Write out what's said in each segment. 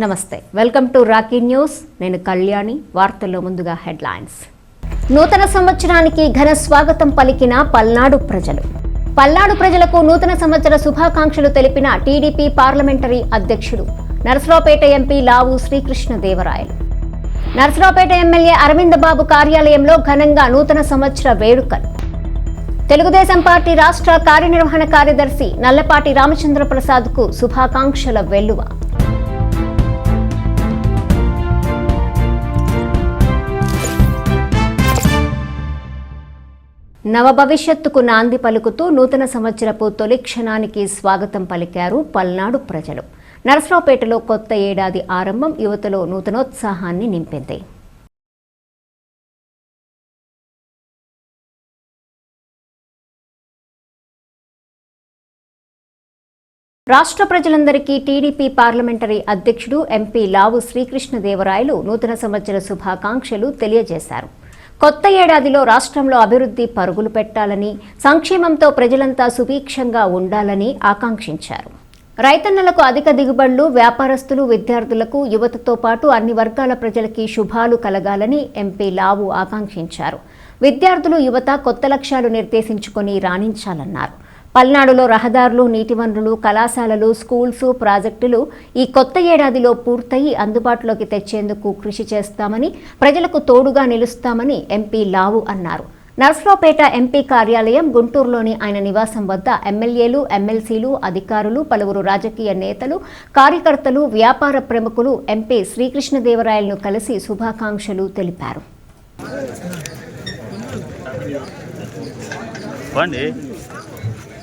నమస్తే. Welcome to rocky news. నేను కళ్యాణి. వార్తల్లో ముందుగా హెడ్లైన్స్. నూతన సంవత్సరానికి ఘన స్వాగతం పలికిన పల్నాడు ప్రజలు. పల్నాడు ప్రజలకు నూతన సంవత్సర శుభాకాంక్షలు తెలిపిన టీడీపీ పార్లమెంటరీ అధ్యక్షుడు నర్సరావుపేట ఎంపీ లావు శ్రీకృష్ణదేవరాయలు. నర్సరావుపేట ఎమ్మెల్యే అరవింద బాబు కార్యాలయంలో ఘనంగా నూతన సంవత్సర వేడుకలు. తెలుగుదేశం పార్టీ రాష్ట్ర కార్యనిర్వహణ కార్యదర్శి నల్లపాటి రామచంద్ర ప్రసాద్కు శుభాకాంక్షల వెల్లువ. నవ భవిష్యత్తుకు నాంది పలుకుతూ నూతన సంవత్సరపు తొలి క్షణానికి స్వాగతం పలికారు పల్నాడు ప్రజలు. నరసరావుపేటలో కొత్త ఏడాది ఆరంభం యువతలో నూతనోత్సాహాన్ని నింపింది. రాష్ట్ర ప్రజలందరికీ టీడీపీ పార్లమెంటరీ అధ్యక్షుడు ఎంపీ లావు శ్రీకృష్ణదేవరాయలు నూతన సంవత్సర శుభాకాంక్షలు తెలియజేశారు. కొత్త ఏడాదిలో రాష్ట్రంలో అభివృద్ధి పరుగులు పెట్టాలని సంక్షేమంతో ప్రజలంతా సుభిక్షంగా ఉండాలని ఆకాంక్షించారు. రైతన్నలకు అధిక దిగుబడులు వ్యాపారస్తులు విద్యార్థులకు యువతతో పాటు అన్ని వర్గాల ప్రజలకి శుభాలు కలగాలని ఎంపీ లావు ఆకాంక్షించారు. విద్యార్థులు యువత కొత్త లక్ష్యాలు నిర్దేశించుకొని రాణించాలన్నారు. పల్నాడులో రహదారులు నీటి వనరులు కళాశాలలు స్కూల్స్ ప్రాజెక్టులు ఈ కొత్త ఏడాదిలో పూర్తయి అందుబాటులోకి తెచ్చేందుకు కృషి చేస్తామని ప్రజలకు తోడుగా నిలుస్తామని ఎంపీ లావు అన్నారు. నర్సరావుపేట ఎంపీ కార్యాలయం గుంటూరులోని ఆయన నివాసం వద్ద ఎమ్మెల్యేలు ఎమ్మెల్సీలు అధికారులు పలువురు రాజకీయ నేతలు కార్యకర్తలు వ్యాపార ప్రముఖులు ఎంపీ శ్రీకృష్ణదేవరాయలను కలిసి శుభాకాంక్షలు తెలిపారు.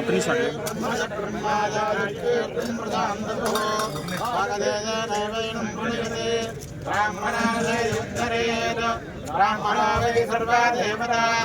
ఒక్క నిమిషం బ్రాహ్మణో వై సర్వా దేవతాః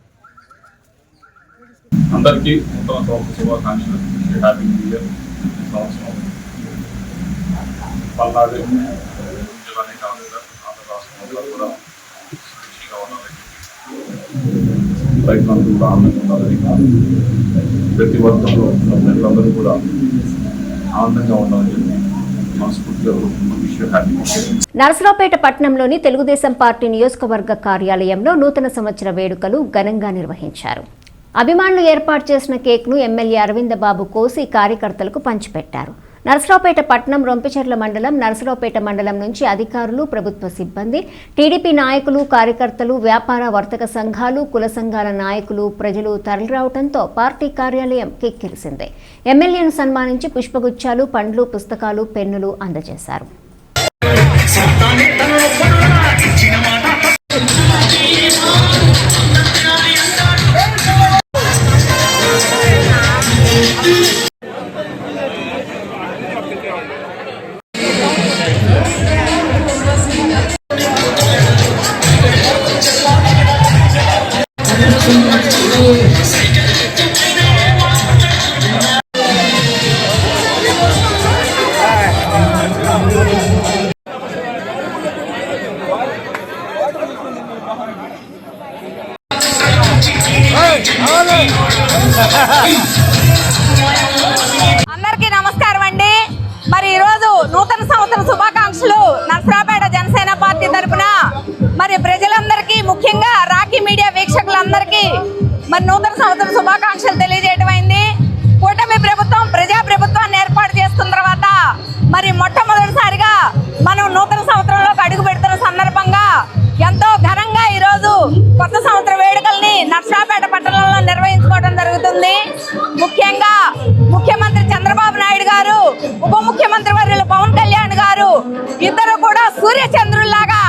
అందరికీ నూతన సంవత్సర శుభాకాంక్షలు. హ్యాపీ న్యూ ఇయర్ సంవత్సరం పల్నాడు జిల్లానే కాకుండా ఆంధ్ర రాష్ట్రంలో కూడా మంచిగా ఉండాలని రైతులందరూ కూడా ఆనందంగా ఉండాలని ప్రతి వర్గంలో ప్రజలందరూ కూడా ఆనందంగా ఉండాలని చెప్పి నరసరావుపేట పట్టణంలోని తెలుగుదేశం పార్టీ నియోజకవర్గ కార్యాలయంలో నూతన సంవత్సర వేడుకలు ఘనంగా నిర్వహించారు. అభిమానులు ఏర్పాటు చేసిన కేక్ను ఎమ్మెల్యే అరవింద బాబు కోసి కార్యకర్తలకు పంచిపెట్టారు. నరసరావుపేట పట్టణం రొంపిచెర్ల మండలం నరసరావుపేట మండలం నుంచి అధికారులు ప్రభుత్వ సిబ్బంది టీడీపీ నాయకులు కార్యకర్తలు వ్యాపార వర్తక సంఘాలు కుల సంఘాల నాయకులు ప్రజలు తరలిరావడంతో పార్టీ కార్యాలయం కిక్కిరిసింది. ఎమ్మెల్యేను సన్మానించి పుష్పగుచ్చాలు పండ్లు పుస్తకాలు పెన్నులు అందజేశారు. సంవత్సరం శుభాకాంక్షలు తెలియజేయటమైంది కూటమి ప్రభుత్వం ప్రజా ప్రభుత్వాన్ని ఏర్పాటు చేసుకున్న తర్వాత మరి మొట్టమొదటిసారిగా మనం నూతన సంవత్సరంలోకి అడుగు పెడుతున్న సందర్భంగా ఎంతో ఘనంగా ఈరోజు కొత్త సంవత్సర వేడుకల్ని నర్సాపేట పట్టణంలో నిర్వహించుకోవడం జరుగుతుంది. ముఖ్యంగా ముఖ్యమంత్రి చంద్రబాబు నాయుడు గారు ఉప ముఖ్యమంత్రి వర్యులు పవన్ కళ్యాణ్ గారు ఇద్దరు కూడా సూర్య చంద్రుల్లాగా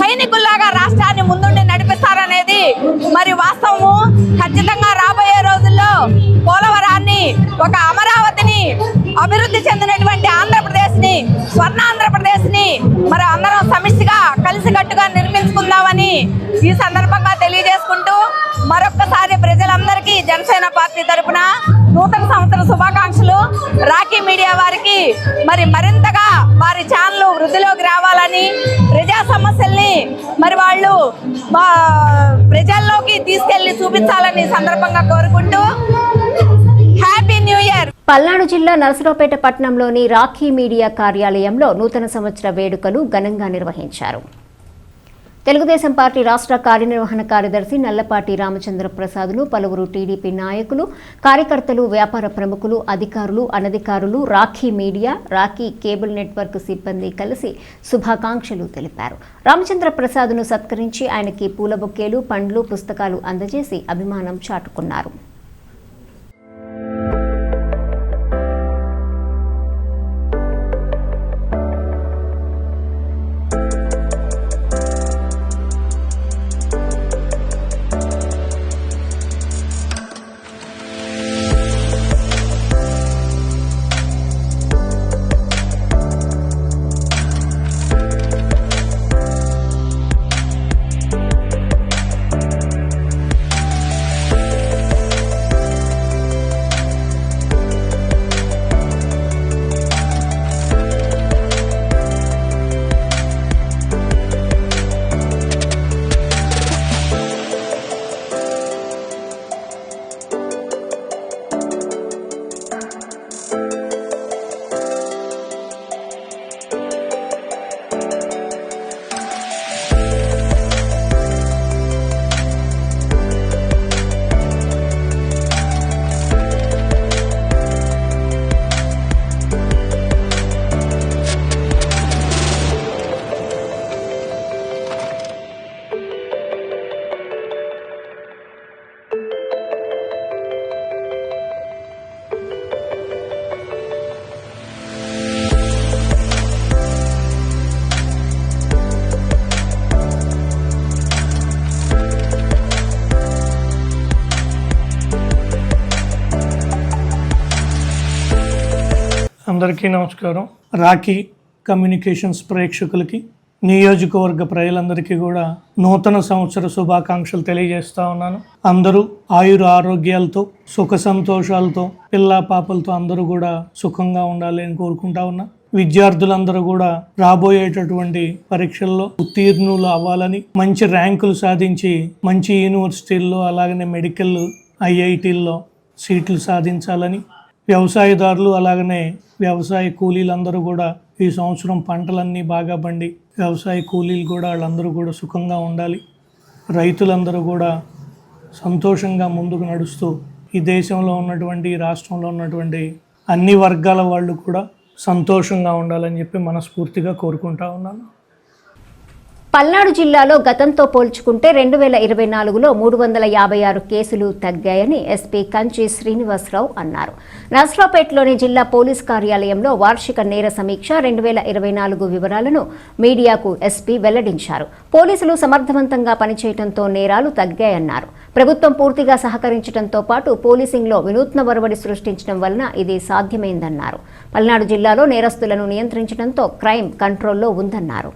సైనికుల్లాగా రాష్ట్రాన్ని ముందుండి నడిపిస్తారనేది మరి వాస్తవము. ఖచ్చితంగా రాబోయే రోజుల్లో పోలవరాన్ని ఒక అమరావతిని అభివృద్ధి చెందినటువంటి ఆంధ్రప్రదేశ్ని స్వర్ణ ఆంధ్రప్రదేశ్ని మరి అందరం సమిష్టిగా కలిసికట్టుగా నిర్మించుకుందామని ఈ సందర్భంగా తెలియజేసుకుంటూ మరొక్కసారి ప్రజలందరికీ జనసేన పార్టీ తరపున నూతన సంవత్సర శుభాకాంక్షలు రాఖీ మీడియా వారికి మరి మరింతగా వారి ఛానల్ వృద్ధిలోకి రావాలని ప్రజా సమస్యల్ని మరి వాళ్ళు మా ప్రజల్లోకి తీసుకెళ్ళి చూపించాలని సందర్భంగా కోరుకుంటూ హ్యాపీ న్యూ ఇయర్! పల్నాడు జిల్లా నరసరావుపేట పట్టణంలోని రాఖీ మీడియా కార్యాలయంలో నూతన సంవత్సర వేడుకలు ఘనంగా నిర్వహించారు. తెలుగుదేశం పార్టీ రాష్ట్ర కార్యనిర్వహణ కార్యదర్శి నల్లపాటి రామచంద్ర ప్రసాద్ను పలువురు టీడీపీ నాయకులు కార్యకర్తలు వ్యాపార ప్రముఖులు అధికారులు అనధికారులు Rakhi media Rakhi cable network సిబ్బంది కలిసి శుభాకాంక్షలు తెలిపారు. రామచంద్ర ప్రసాద్ను సత్కరించి ఆయనకి పూల బొకేలు పండ్లు పుస్తకాలు అందజేసి అభిమానం చాటుకున్నారు. అందరికీ నమస్కారం. రాఖీ కమ్యూనికేషన్స్ ప్రేక్షకులకి నియోజకవర్గ ప్రజలందరికీ కూడా నూతన సంవత్సర శుభాకాంక్షలు తెలియజేస్తా ఉన్నాను. అందరూ ఆయుర ఆరోగ్యాలతో సుఖ సంతోషాలతో పిల్లా పాపలతో అందరూ కూడా సుఖంగా ఉండాలి అని కోరుకుంటా ఉన్నా. విద్యార్థులందరూ కూడా రాబోయేటటువంటి పరీక్షల్లో ఉత్తీర్ణులు అవ్వాలని మంచి ర్యాంకులు సాధించి మంచి యూనివర్సిటీల్లో అలాగనే మెడికల్ ఐఐటీల్లో సీట్లు సాధించాలని వ్యవసాయదారులు అలాగనే వ్యవసాయ కూలీలందరూ కూడా ఈ సంవత్సరం పంటలన్నీ బాగా పండి వ్యవసాయ కూలీలు కూడా వాళ్ళందరూ కూడా సుఖంగా ఉండాలి. రైతులందరూ కూడా సంతోషంగా ముందుకు నడుస్తూ ఈ దేశంలో ఉన్నటువంటి ఈ రాష్ట్రంలో ఉన్నటువంటి అన్ని వర్గాల వాళ్ళు కూడా సంతోషంగా ఉండాలని చెప్పి మనస్ఫూర్తిగా కోరుకుంటా ఉన్నాను. పల్నాడు జిల్లాలో గతంతో పోల్చుకుంటే రెండు వేల ఇరవై నాలుగులో మూడు వందల యాభై ఆరు కేసులు తగ్గాయని ఎస్పీ కంచి శ్రీనివాసరావు అన్నారు. నర్సరావుపేటలోని జిల్లా పోలీస్ కార్యాలయంలో వార్షిక నేర సమీక్ష రెండు వేల ఇరవై నాలుగు వివరాలను మీడియాకు ఎస్పీ వెల్లడించారు. పోలీసులు సమర్థవంతంగా పనిచేయడంతో నేరాలు తగ్గాయన్నారు. ప్రభుత్వం పూర్తిగా సహకరించడంతో పాటు పోలీసింగ్లో వినూత్న ఒరవడి సృష్టించడం వలన ఇది సాధ్యమైందన్నారు. పల్నాడు జిల్లాలో నేరస్తులను నియంత్రించడంతో క్రైమ్ కంట్రోల్లో ఉందన్నారు.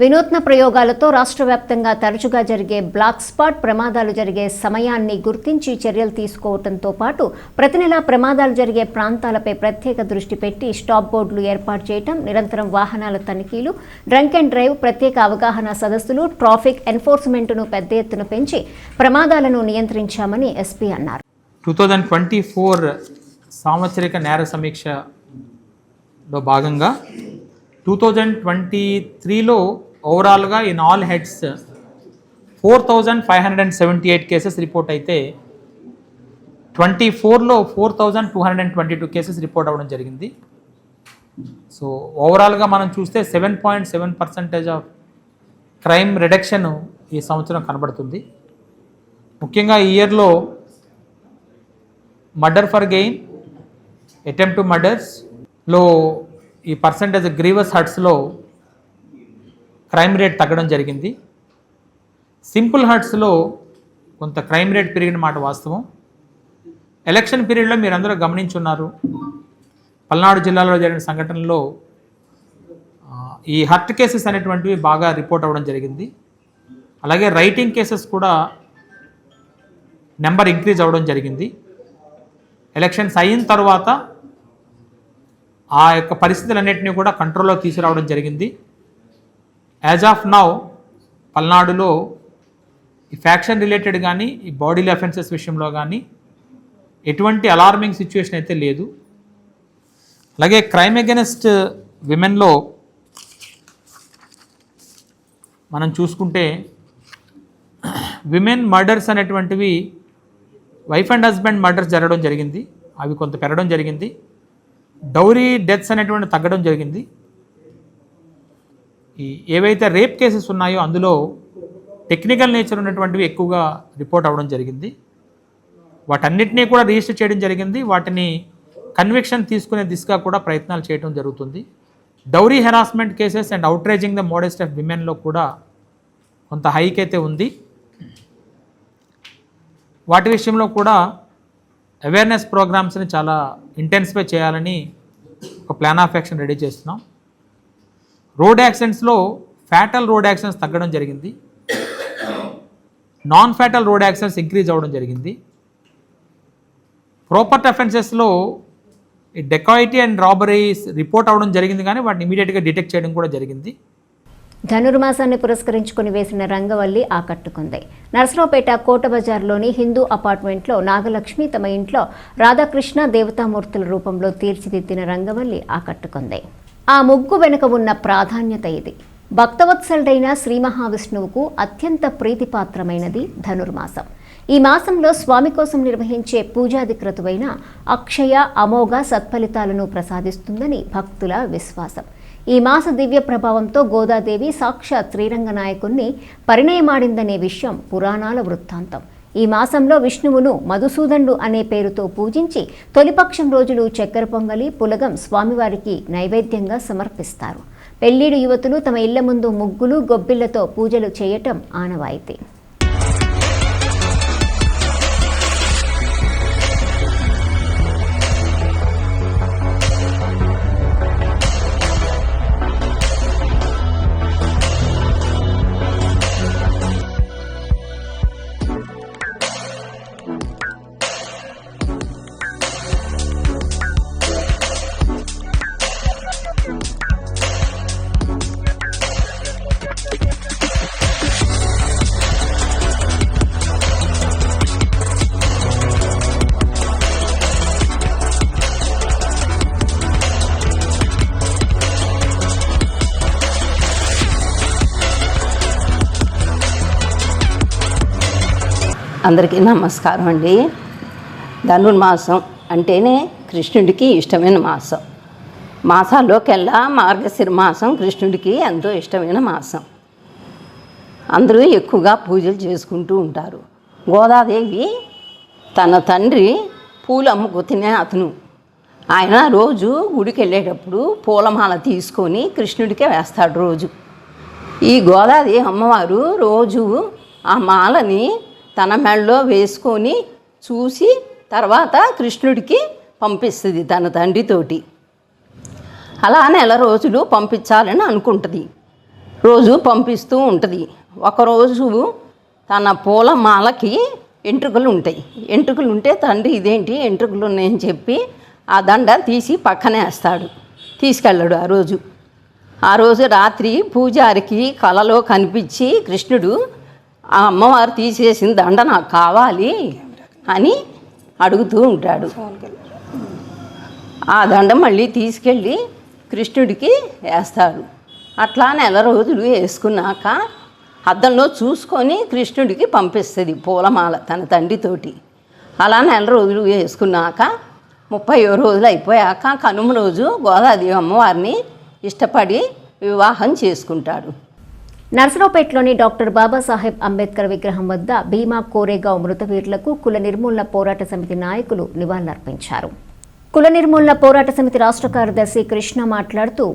వినూత్న ప్రయోగాలతో రాష్ట్ర వ్యాప్తంగా తరచుగా జరిగే బ్లాక్ స్పాట్ ప్రమాదాలు జరిగే సమయాన్ని గుర్తించి చర్యలు తీసుకోవడంతో పాటు ప్రతి నెలా ప్రమాదాలు జరిగే ప్రాంతాలపై ప్రత్యేక దృష్టి పెట్టి స్టాప్ బోర్డులు ఏర్పాటు చేయటం నిరంతరం వాహనాల తనిఖీలు డ్రంక్ అండ్ డ్రైవ్ ప్రత్యేక అవగాహన సదస్సులు ట్రాఫిక్ ఎన్ఫోర్స్మెంట్ను పెద్ద ఎత్తున పెంచి ప్రమాదాలను నియంత్రించామని ఎస్పీ అన్నారు. టూ థౌజండ్ ట్వంటీ ఫోర్ సాంవత్సరిక నేర సమీక్షలో భాగంగా టూ థౌజండ్ ట్వంటీ త్రీలో ఓవరాల్గా in all heads four thousand five hundred and seventy eight cases report అయితే ట్వంటీ ఫోర్లో four thousand two hundred and twenty two cases report అవ్వడం జరిగింది. సో ఓవరాల్గా మనం చూస్తే seven point seven percentage of crime reduction ఈ సంవత్సరం కనబడుతుంది. ముఖ్యంగా ఈ ఇయర్లో murder for gain attempt to మర్డర్స్లో ఈ పర్సంటేజ్ గ్రీవస్ హర్ట్స్లో క్రైమ్ రేట్ తగ్గడం జరిగింది. సింపుల్ హర్ట్స్లో కొంత క్రైమ్ రేట్ పెరిగిన మాట వాస్తవం. ఎలక్షన్ పీరియడ్లో మీరందరూ గమనించున్నారు. పల్నాడు జిల్లాలో జరిగిన సంఘటనలో ఈ హర్ట్ కేసెస్ అనేటువంటివి బాగా రిపోర్ట్ అవ్వడం జరిగింది. అలాగే రైటింగ్ కేసెస్ కూడా నెంబర్ ఇంక్రీజ్ అవ్వడం జరిగింది. ఎలక్షన్స్ అయిన తర్వాత ఆ యొక్క పరిస్థితులన్నింటినీ కూడా కంట్రోల్లో తీసుకురావడం జరిగింది. యాజ్ ఆఫ్ నౌ పల్నాడులో ఈ ఫ్యాక్షన్ రిలేటెడ్ కానీ ఈ బాడీలీ అఫెన్సెస్ విషయంలో కానీ ఎటువంటి అలార్మింగ్ సిచ్యువేషన్ అయితే లేదు. అలాగే క్రైమ్ అగెనెస్ట్ విమెన్లో మనం చూసుకుంటే విమెన్ మర్డర్స్ అనేటువంటివి వైఫ్ అండ్ హస్బెండ్ మర్డర్స్ జరగడం జరిగింది. అవి కొంత పెరగడం జరిగింది. డౌరీ డెత్స్ అనేటువంటి తగ్గడం జరిగింది. ఈ ఏవైతే రేప్ కేసెస్ ఉన్నాయో అందులో టెక్నికల్ నేచర్ ఉన్నటువంటివి ఎక్కువగా రిపోర్ట్ అవ్వడం జరిగింది. వాటన్నిటినీ కూడా రిజిస్టర్ చేయడం జరిగింది. వాటిని కన్విక్షన్ తీసుకునే దిశగా కూడా ప్రయత్నాలు చేయడం జరుగుతుంది. Dowry harassment cases and outraging the modest of విమెన్లో కూడా కొంత హైక్ అయితే ఉంది. వాటి విషయంలో కూడా అవేర్నెస్ ప్రోగ్రామ్స్ని చాలా ఇంటెన్సిఫై చేయాలని ఒక ప్లాన్ ఆఫ్ యాక్షన్ రెడీ చేస్తున్నాం. రోడ్ యాక్సిడెంట్స్లో ఫ్యాటల్ రోడ్ యాక్సిడెంట్స్ తగ్గడం జరిగింది. Non fatal road accidents increase అవ్వడం జరిగింది. ప్రాపర్టీ అఫెన్సెస్లో డెకాయిటీ అండ్ రాబరీస్ రిపోర్ట్ అవ్వడం జరిగింది కానీ వాటిని ఇమీడియట్గా డిటెక్ట్ చేయడం కూడా జరిగింది. ధనుర్మాసాన్ని పురస్కరించుకుని వేసిన రంగవల్లి ఆకట్టుకుంది. నరసరావుపేట కోట బజార్లోని హిందూ అపార్ట్మెంట్లో నాగలక్ష్మి తమ ఇంట్లో రాధాకృష్ణ దేవతామూర్తుల రూపంలో తీర్చిదిద్దిన రంగవల్లి ఆకట్టుకుంది. ఆ ముగ్గు వెనుక ఉన్న ప్రాధాన్యత ఇది. భక్తవత్సలుడైన శ్రీ మహావిష్ణువుకు అత్యంత ప్రీతిపాత్రమైనది ధనుర్మాసం. ఈ మాసంలో స్వామి కోసం నిర్వహించే పూజాది క్రతువైన అక్షయ అమోఘ సత్ఫలితాలను ప్రసాదిస్తుందని భక్తుల విశ్వాసం. ఈ మాస దివ్య ప్రభావంతో గోదాదేవి సాక్షాత్ శ్రీరంగ నాయకుణ్ణి పరిణయమాడిందనే విషయం పురాణాల వృత్తాంతం. ఈ మాసంలో విష్ణువును మధుసూదనుడు అనే పేరుతో పూజించి తొలిపక్షం రోజులు చక్కెర పొంగలి పులగం స్వామివారికి నైవేద్యంగా సమర్పిస్తారు. పెళ్ళిడు యువతులు తమ ఇళ్ళ ముందు ముగ్గులు గొబ్బిళ్ళతో పూజలు చేయటం ఆనవాయితీ. అందరికీ నమస్కారం అండి. ధనుర్మాసం అంటేనే కృష్ణుడికి ఇష్టమైన మాసం. మాసాల్లోకెల్లా మార్గశిర మాసం కృష్ణుడికి ఎంతో ఇష్టమైన మాసం. అందరూ ఎక్కువగా పూజలు చేసుకుంటూ ఉంటారు. గోదాదేవి తన తండ్రి పూలు అమ్ముకు తినే అతను. ఆయన రోజు గుడికి వెళ్ళేటప్పుడు పూలమాల తీసుకొని కృష్ణుడికే వేస్తాడు రోజు. ఈ గోదాది అమ్మవారు రోజు ఆ మాలని తన మెడలో వేసుకొని చూసి తర్వాత కృష్ణుడికి పంపిస్తుంది తన తండ్రితోటి. అలా నెల రోజులు పంపించాలని అనుకుంటుంది. రోజు పంపిస్తూ ఉంటుంది. ఒకరోజు తన పూల మాలకి ఎంట్రుకలు ఉంటాయి ఎంట్రుకలు ఉంటే తండ్రి ఇదేంటి? ఎంట్రుకలు ఉన్నాయని చెప్పి ఆ దండ తీసి పక్కనే వేస్తాడు. తీసుకెళ్ళాడు ఆ రోజు. ఆ రోజు రాత్రి పూజారికి కలలో కనిపించి కృష్ణుడు ఆ అమ్మవారు తీసేసిన దండ నాకు కావాలి అని అడుగుతూ ఉంటాడు. ఆ దండ మళ్ళీ తీసుకెళ్ళి కృష్ణుడికి వేస్తాడు. అట్లా నెల రోజులు వేసుకున్నాక అద్దంలో చూసుకొని కృష్ణుడికి పంపిస్తుంది పూలమాల తన తండ్రితోటి. అలా నెల రోజులు వేసుకున్నాక ముప్పై రోజులు అయిపోయాక కనుమ రోజు గోదాదేవి అమ్మవారిని ఇష్టపడి వివాహం చేసుకుంటాడు. నర్సరావుపేటలోని డాక్టర్ బాబాసాహెబ్ అంబేద్కర్ విగ్రహం వద్ద భీమా కోరేగావ్ మృతవీరులకు కుల నిర్మూలన పోరాట సమితి నాయకులు నివాళులర్పించారు. కుల నిర్మూలన పోరాట సమితి రాష్ట్ర కార్యదర్శి కృష్ణ మాట్లాడుతూ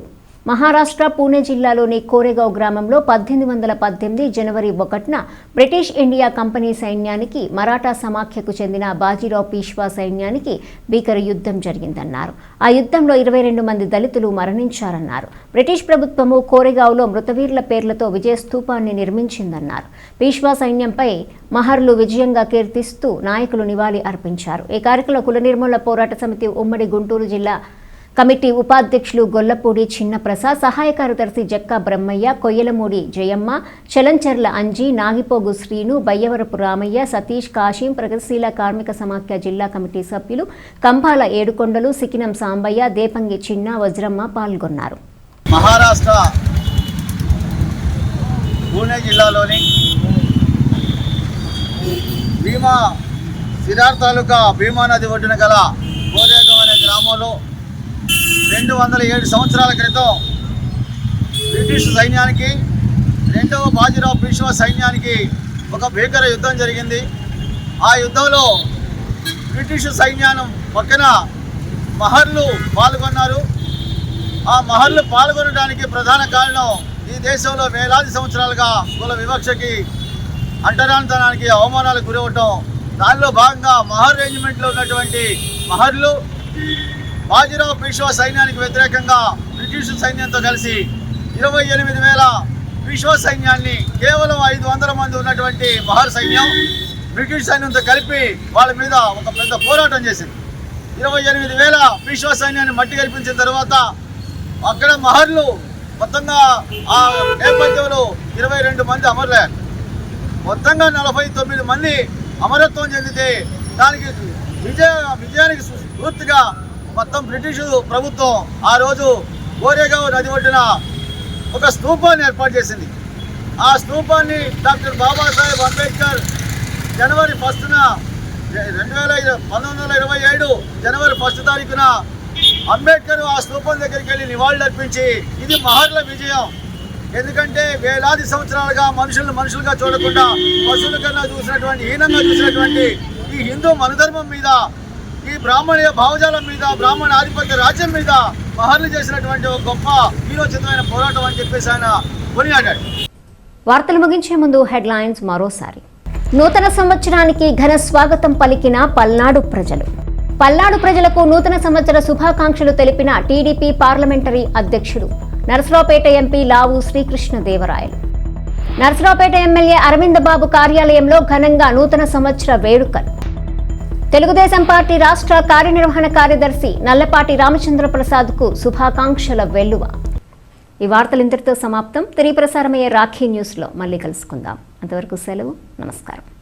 మహారాష్ట్ర పూణే జిల్లాలోని కోరేగావ్ గ్రామంలో పద్దెనిమిది వందల పద్దెనిమిది జనవరి ఒకటిన బ్రిటిష్ ఇండియా కంపెనీ సైన్యానికి మరాఠా సమాఖ్యకు చెందిన బాజీరావు పీష్వా సైన్యానికి భీకర యుద్ధం జరిగిందన్నారు. ఆ యుద్ధంలో ఇరవై రెండు మంది దళితులు మరణించారన్నారు. బ్రిటిష్ ప్రభుత్వము కోరెగావ్లో మృతవీరుల పేర్లతో విజయ స్థూపాన్ని నిర్మించిందన్నారు. పీష్వా సైన్యంపై మహర్లు విజయంగా కీర్తిస్తూ నాయకులు నివాళి అర్పించారు. ఈ కార్యక్రమంలో కుల నిర్మూలన పోరాట సమితి ఉమ్మడి గుంటూరు జిల్లా కమిటీ ఉపాధ్యక్షులు గొల్లపూడి చిన్నప్రసాద్ సహాయ కార్యదర్శి జక్కా బ్రహ్మయ్య కొయ్యలమూడి జయమ్మ చలంచర్ల అంజీ నాగిపోగు శ్రీను బయ్యవరపు రామయ్య సతీష్ కాశీం ప్రగతిశీల కార్మిక సమాఖ్య జిల్లా కమిటీ సభ్యులు కంపాల ఏడుకొండలు సికినం సాంబయ్య దేపంగి చిన్న వజ్రమ్మ పాల్గొన్నారు. మహారాష్ట్ర పూణే జిల్లాలోని భీమా సిరార్ తాలూకా భీమా నది ఒడ్డున గల కోరేగం అనే గ్రామంలో రెండు వందల ఏడు సంవత్సరాల క్రితం బ్రిటిష్ సైన్యానికి రెండవ బాజీరావు పీష్వా సైన్యానికి ఒక భీకర యుద్ధం జరిగింది. ఆ యుద్ధంలో బ్రిటిష్ సైన్యాన్ని పక్కన మహర్లు పాల్గొన్నారు. ఆ మహర్లు పాల్గొనడానికి ప్రధాన కారణం ఈ దేశంలో వేలాది సంవత్సరాలుగా కుల వివక్షకి అంటరాంతనానికి అవమానాలకు గురవటం. దానిలో భాగంగా మహర్ రేంజ్మెంట్లో ఉన్నటువంటి మహర్లు బాజీరావు పీష్వా సైన్యానికి వ్యతిరేకంగా బ్రిటిష్ సైన్యంతో కలిసి ఇరవై ఎనిమిది వేల పీష్వా సైన్యాన్ని కేవలం ఐదు వందల మంది ఉన్నటువంటి మహర్ సైన్యం బ్రిటిష్ సైన్యంతో కలిపి వాళ్ళ మీద ఒక పెద్ద పోరాటం చేసింది. ఇరవై ఎనిమిది వేల పీష్వా సైన్యాన్ని మట్టి కల్పించిన తర్వాత అక్కడ మహర్లు మొత్తంగా ఆ నేపథ్యంలో ఇరవై రెండు మంది అమరులయ్యారు. మొత్తంగా నలభై తొమ్మిది మంది అమరత్వం చెందితే దానికి విజయ విజయానికి పూర్తిగా మొత్తం బ్రిటిష్ ప్రభుత్వం ఆ రోజు గోరేగావ్ నది ఒడ్డున ఒక స్తూపాన్ని ఏర్పాటు చేసింది. ఆ స్తూపాన్ని డాక్టర్ బాబాసాహెబ్ అంబేద్కర్ జనవరి ఫస్ట్న రెండు వేల పంతొమ్మిది వందల ఇరవై ఏడు జనవరి ఫస్ట్ తారీఖున అంబేద్కర్ ఆ స్తూపం దగ్గరికి వెళ్ళి నివాళులర్పించి ఇది మహర్ల విజయం. ఎందుకంటే వేలాది సంవత్సరాలుగా మనుషులను మనుషులుగా చూడకుండా పశువుల కన్నా చూసినటువంటి హీనంగా చూసినటువంటి ఈ హిందూ మనధర్మం మీద ఈ బ్రాహ్మణీయ భావజాలం మీద బ్రాహ్మణ ఆధిపత్య రాజ్యం మీద మహర్లు చేసినటువంటి ఒక గొప్ప వీరోచితమైన పోరాటం అని చెప్పేసి ఆయన కొనియాడాడు. వార్తలు ముగించే ముందు హెడ్లైన్స్ మరోసారి. నూతన సంవత్సరానికి ఘన స్వాగతం పలికిన పల్నాడు ప్రజలు. పల్నాడు ప్రజలకు నూతన సంవత్సర శుభాకాంక్షలు తెలిపిన టీడీపీ పార్లమెంటరీ అధ్యక్షుడు నర్సరావుపేట ఎంపీ లావు శ్రీకృష్ణదేవరాయలు. నర్సరావుపేట ఎమ్మెల్యే అరవింద్ బాబు కార్యాలయంలో ఘనంగా నూతన సంవత్సర వేడుకలు. తెలుగుదేశం పార్టీ రాష్ట్ర కార్యనిర్వహణ కార్యదర్శి నల్లపాటి రామచంద్ర ప్రసాద్కు శుభాకాంక్షల వెల్లువ. ఈ వార్తలు ఇంతటితో సమాప్తం. తిరిగి ప్రసారమయ్యే రాఖీ న్యూస్లో మళ్ళీ కలుసుకుందాం. అంతవరకు సెలవు. నమస్కారం.